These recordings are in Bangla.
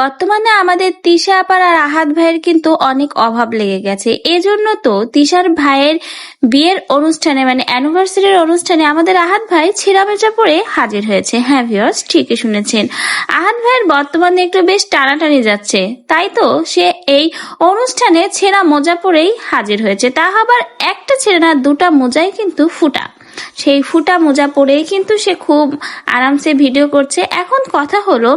বর্তমানে আমাদের তিশা আপার আর আহাত ভাইয়ের কিন্তু অনেক অভাব লেগে গেছে। এজন্য তো তিশার ভাইয়ের বিয়ের অনুষ্ঠানে মানে অ্যানিভার্সারির অনুষ্ঠানে আমাদের আহাত ভাই ছিঁড়া বেচা পরে হাজির হয়েছে। হ্যাঁ ভিওর্স ঠিকই শুনেছেন। আহাত ভাইয়ের বর্তমানে একটু বেশ টানাটানি যাচ্ছে। তাই তো সে এই অনুষ্ঠানে ছেঁড়া মোজা পরেই হাজির হয়েছে। তা আবার একটা ছেঁড়া না, দুটা মোজাই কিন্তু ফুটা। সেই ফুটা মোজা পরেই কিন্তু সে খুব আরামসে ভিডিও করছে। এখন কথা হলো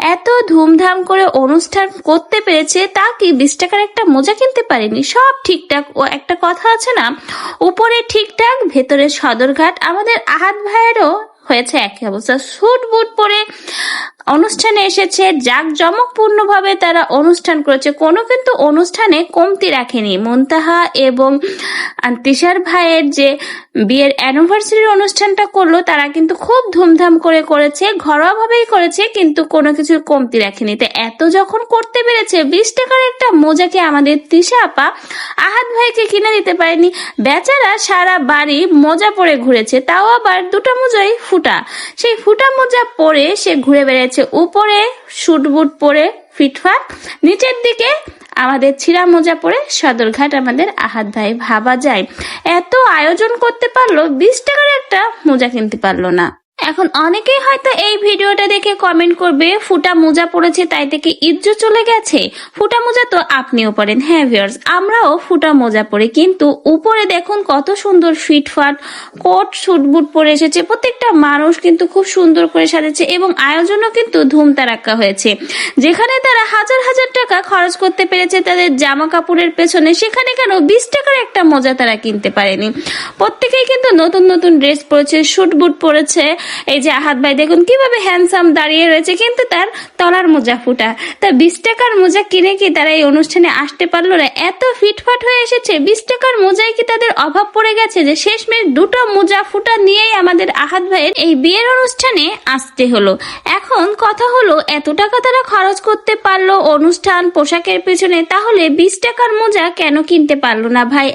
এত ধুমধাম করে অনুষ্ঠান করতে পেরেছে, তা কি বিশ টাকার একটা মোজা কিনতে পারেনি? সব ঠিকঠাক। ও একটা কথা আছে না, উপরে ঠিকঠাক, ভেতরে সদরঘাট। আমাদের আহাত ভাইয়েরও হয়েছে একই অবস্থা। স্যুট বুট পরে অনুষ্ঠানে এসেছে জাক জমকপূর্ণ ভাবে তারা অনুষ্ঠান করেছে। কোনো কিন্তু অনুষ্ঠানে কমতি রাখেনি। মুনতাহা এবং তিশার ভাইয়ের যে বিয়ের অ্যানিভার্সারির অনুষ্ঠানটা করল, তারা কিন্তু খুব ধুমধাম করে করেছে ঘরোয়া ভাবেই করেছে, কিন্তু কোনো কিছু কমতি রাখেনি। তো এত যখন করতে পেরেছে, বিশ টাকার একটা মোজাকে আমাদের তিশা আপা আহাত ভাইকে কিনে দিতে পারেনি। বেচারা সারা বাড়ি মোজা পরে ঘুরেছে, তাও আবার দুটো মোজাই ফুটা। সেই ফুটা মোজা পরে সে ঘুরে বেড়েছে উপরে, শুট বুট পরে ফিটফাট নিচের দিকে আমাদের ছিঁড়া মোজা পরে সদরঘাট আমাদের আহাত ভাই ভাবা যায়। এত আয়োজন করতে পারল, বিশ টাকার একটা মোজা কিনতে পারল না। এখন অনেকেই হয়তো এই ভিডিওটা দেখে কমেন্ট করবে, ফুটা মোজা পড়েছে তাই থেকে ইজ্জত চলে গেছে। ফুটা মোজা তো আপনিও পরেন। হ্যাঁ ভিউয়ার্স আমরাও ফুটা মোজা পরি। কিন্তু উপরে দেখুন কত সুন্দর ফিটফাট কোট বুট পরে এসেছে। প্রত্যেকটা মানুষ কিন্তু খুব সুন্দর করে সাজেছে এবং আয়োজনও কিন্তু ধুমতারাক্কা হয়েছে। যেখানে তারা হাজার হাজার টাকা খরচ করতে পেরেছে তাদের জামা কাপড়ের পেছনে, সেখানে কেন বিশ টাকার একটা মোজা তারা কিনতে পারেনি? প্রত্যেকেই কিন্তু নতুন নতুন ড্রেস পরেছে বুট পরেছে। এই যে আহাত ভাই, দেখুন কীভাবে হ্যান্ডসাম দাঁড়িয়ে রয়েছে, কিন্তু তার তলার মোজা ফুটা। তা বিশ টাকার মোজা কিনে কি তারা এই অনুষ্ঠানে আসতে পারল না? এত ফিটফাট হয়ে এসেছে, বিশ টাকার মোজায় কি তাদের অভাব পড়ে গেছে যে শেষ শেষমেশ দুটো মোজা ফুটা নিয়েই আমাদের আহাত ভাইয়ের এই বিয়ের অনুষ্ঠানে আসতে হলো? এখন কথা হলো, এত টাকা তারা খরচ করতে পারল অনুষ্ঠান, পোশাকের পেছনে, তাহলে বিশ টাকার মোজা কেন কিনতে পারল না ভাই?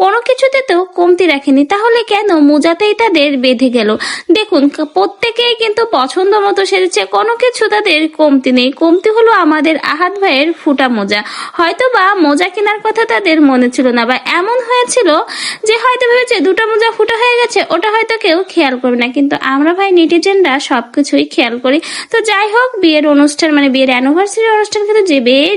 কোনো কিছুতে তো কমতি রাখেনি, তাহলে কেন মোজাতেই তাদের বেঁধে গেল? দেখুন প্রত্যেকেই কিন্তু পছন্দ মতো সেজেছে। কোনো কিছু তাদের কমতি নেই। কমতি হলো আমাদের আহাত ভাইয়ের ফুটা মোজা। হয়তো বা মোজা কেনার কথা তাদের মনে ছিল না বা এমন হয়েছিল যে হয়তো ভেবেছে দুটো মোজা ফুটা হয়ে গেছে, ওটা হয়তো কেউ খেয়াল করবে না। কিন্তু আমরা ভাই নেটিজেনরা সবকিছুই খেয়াল করি। তো যাই হোক, বিয়ের অনুষ্ঠান মানে বিয়ের অ্যানিভার্সারি অনুষ্ঠান কিন্তু যে বেশ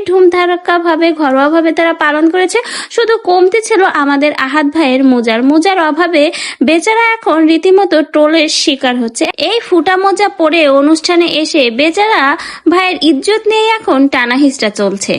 ঘরোয়া ভাবে তারা পালন করেছে। শুধু কমতি ছিল আমাদের আহাত ভাইয়ের মোজার। মোজার অভাবে বেচারা এখন রীতিমতো ট্রোলের শিকার হচ্ছে। এই ফুটা মোজা পরে অনুষ্ঠানে এসে বেচারা ভাইয়ের ইজ্জত নিয়ে এখন টানা হিসটা চলছে।